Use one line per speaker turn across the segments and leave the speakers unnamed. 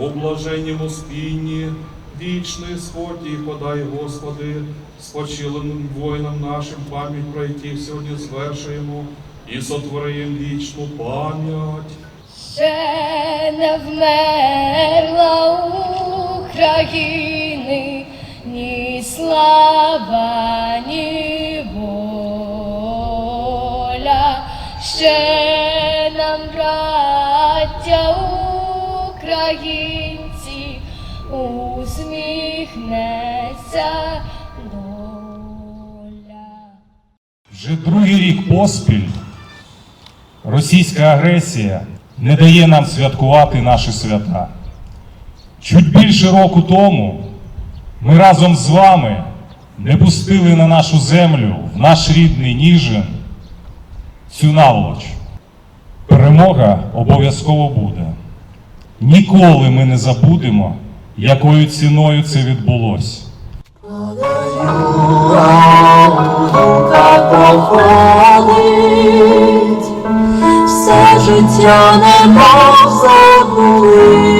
у блаженнім спінні, вічний спокій подай, Господи, спочилим воїнам нашим пам'ять про яких сьогодні звершуємо і сотворимо вічну пам'ять.
Ще не вмерла України ні слава, ні воля. Ще нам, браття українці, усміхнеться доля.
Вже другий рік поспіль російська агресія не дає нам святкувати наші свята. Чуть більше року тому ми разом з вами не пустили на нашу землю, в наш рідний Ніжин, цю наволоч. Перемога обов'язково буде. Ніколи ми не забудемо, якою ціною це відбулося.
Все життя немов заболить.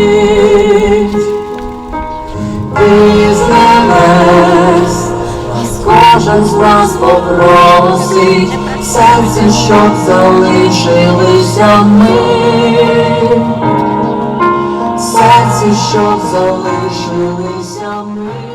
Небес вас кожен з вас попросить, серці, щоб залишилися ми серці, щоб залишилися ми.